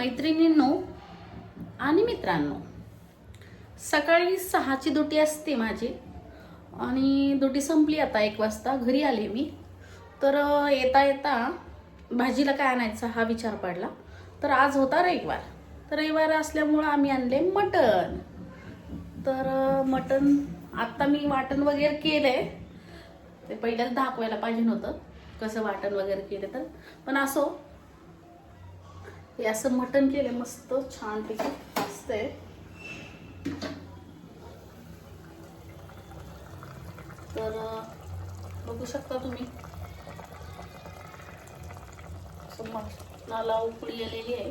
मैत्रिणींनो आणि मित्रांनो. सकाळी सहाची दुटी असते माझी. आणि दुटी संपली आता एक वाजता. घरी आले मी. तर येता येता भाजीला काय आणायचा हा विचार पडला. तर आज होता रविवार. तर रविवार असल्यामुळं आम्ही आणले मटण. तर मटण आत्ता मी वाटण वगैरे केलंय. ते पहिल्याच दाखवायला पाहिजे नव्हतं कसं वाटण वगैरे केलं तर. पण असो हे असं मटण केलं मस्त छानपैकी मस्त आहे तर बघू शकता तुम्ही. मटणाला उकळी आलेली आहे.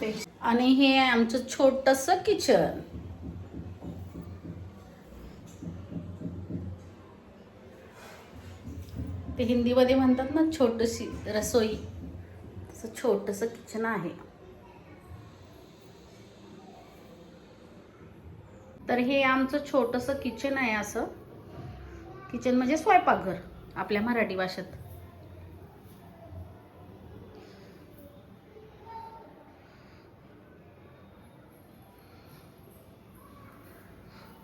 ते- आणि हे आहे आमचं छोटस किचन. ते हिंदीमध्ये म्हणतात ना छोटशी रसोई. असं छोटंसं किचन आहे. तर हे आमचं छोटंसं किचन आहे असं. किचन म्हणजे स्वयंपाकघर आपल्या मराठी भाषेत.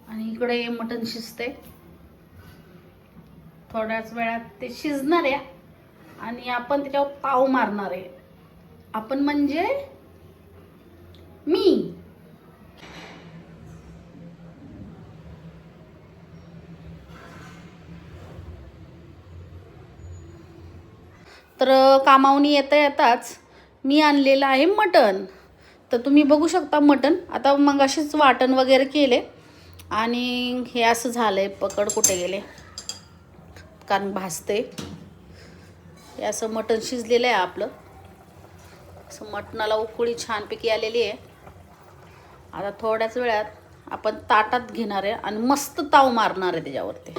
आणि इकडे मटण शिजते. थोड्याच वेळात ते शिजणार आहे. आणि आपण त्याच्यावर पाव मारणार आहे. आपण म्हणजे मी. तर कामावनी येता येताच मी आणलेलं आहे मटण. तर तुम्ही बघू शकता मटण. आता मग असेच वाटण वगैरे केले. आणि हे असं झालं आहे पकड कुठे गेले? कारण भासते हे असं मटण शिजलेलं आहे आपलं. असं मटणाला उकळी छानपैकी आलेली आहे. आता थोड्याच वेळात आपण ताटात घेणार आहे आणि मस्त ताव मारणार आहे त्याच्यावरती.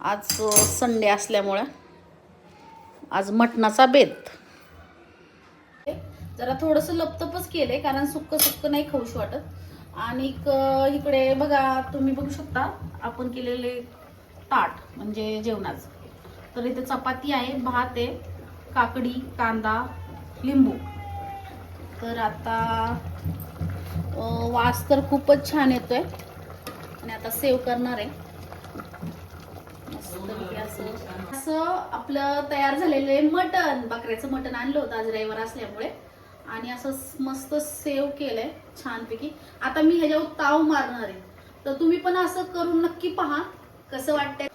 आज संडे असल्यामुळं आज मटणाचा बेत. जरा थोडंसं लपतपच केलंय कारण सुक्क सुक्क नाही खाऊशी वाटत. आणि इकडे बघा तुम्ही बघू शकता आपण केलेले ताट म्हणजे जेवणाचं. तर इथे चपाती आहे भात आहे काकडी कांदा लिंबू. तर आता वास तर खूपच छान येतोय. आणि आता सेव करणार आहे. असं आपलं तयार झालेलं आहे मटण. बकऱ्याचं मटण आणलं होतं आज रविवार असल्यामुळे. आणि असं मस्त सेव्ह केलंय छानपैकी. आता मी ह्याच्यावर ताव मारणार आहे. तर तुम्ही पण असं करून नक्की पहा. कसं वाटतंय?